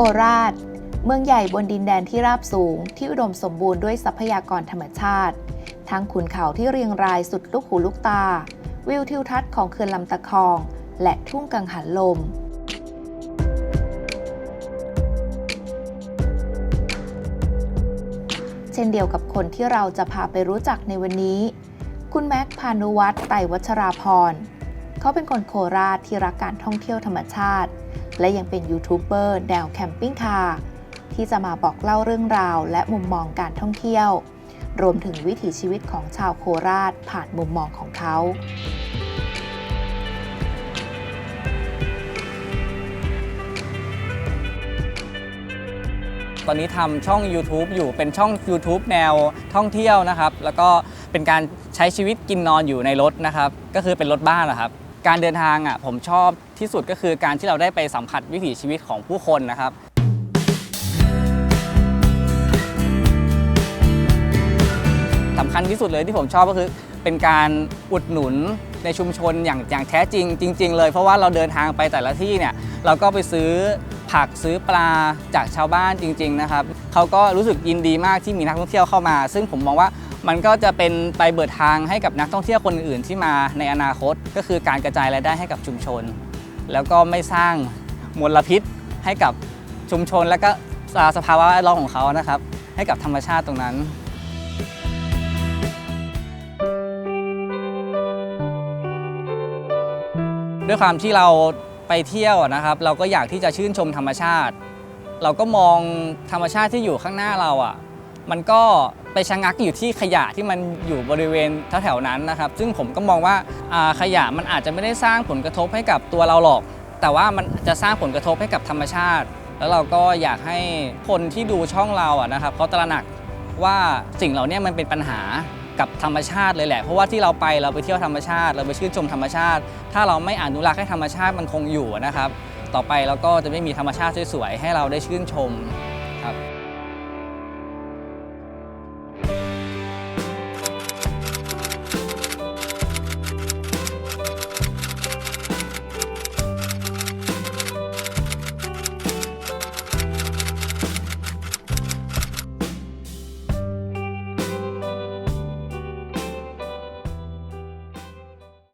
คราช เมืองใหญ่บนดินแดนที่ราบสูง ที่อุดมสมบูรณ์ด้วยทรัพยากรธรรมชาติ ทั้งขุนเขาที่เรียงรายสุดลูกหูลูกตา วิวทิวทัศน์ของเขื่อนลำตะคอง และทุ่งกังหันลมเช่นเดียวกับคนที่เราจะพาไปรู้จักในวันนี้ คุณแม็กพานุวัฒน์ไตวัชราพร เขาเป็นคนโคราชที่รักการท่องเที่ยวธรรมชาติ และยังเป็นยูทูบเบอร์แนวแคมปิ้งคาร์ที่จะมาบอกเล่าเรื่องราว และมุมมองการท่องเที่ยว รวมถึงวิถีชีวิตของชาวโคราชผ่านมุมมองของเขาตอนนี้ทำช่อง YouTube อยู่เป็นช่อง YouTube แนวท่องเที่ยวนะครับ แล้วก็เป็นการใช้ชีวิตกินนอนอยู่ในรถนะครับ ก็คือเป็นรถบ้านนะครับ การเดินทางอะผมชอบที่สุดก็คือการที่เราได้ไปสัมผัสวิถีชีวิตของผู้คนนะครับ สำคัญที่สุดเลยที่ผมชอบก็คือเป็นการอุดหนุนในชุมชนอย่างอย่างแท้จริง จริง ๆ เลยเพราะว่าเราเดินทางไปแต่ละที่เนี่ยเราก็ไปซื้อผักซื้อปลาจากชาวบ้านจริง ๆ นะครับเขาก็รู้สึกยินดีมากที่มีนักท่องเที่ยวเข้ามา ซึ่งผมมองว่า มันก็จะเป็นไปเบิดทางให้กับนักท่องเที่ยวคนอื่นๆที่มาในอนาคต ก็คือการกระจายรายได้ให้กับชุมชน แล้วก็ไม่สร้างมลพิษให้กับชุมชน และก็สภาวะแวดล้อมของเขานะครับ ให้กับธรรมชาติตรงนั้นด้วยความที่เราไปเที่ยวนะครับ เราก็อยากที่จะชื่นชมธรรมชาติ เราก็มองธรรมชาติที่อยู่ข้างหน้าเราอะ มันก็ไปชะงักอยู่ที่ขยะที่มันอยู่บริเวณแถวๆนั้นนะครับ ซึ่งผมก็มองว่าาขยะมันอาจจะไม่ได้สร้างผลกระทบให้กับตัวเราหรอก แต่ว่ามันจะสร้างผลกระทบให้กับธรรมชาติ แล้วเราก็อยากให้คนที่ดูช่องเราอะนะครับเขาตระหนักว่าสิ่งเหล่านี้มันเป็นปัญหากับธรรมชาติเลยแหละ เพราะว่าที่เราไปเราไปเที่ยวธรรมชาติ เราไปชื่นชมธรรมชาติ ถ้าเราไม่อนุรักษ์ให้ธรรมชาติมันคงอยู่นะครับ ต่อไปเราก็จะไม่มีธรรมชาติสวยๆให้เราได้ชื่นชมครับ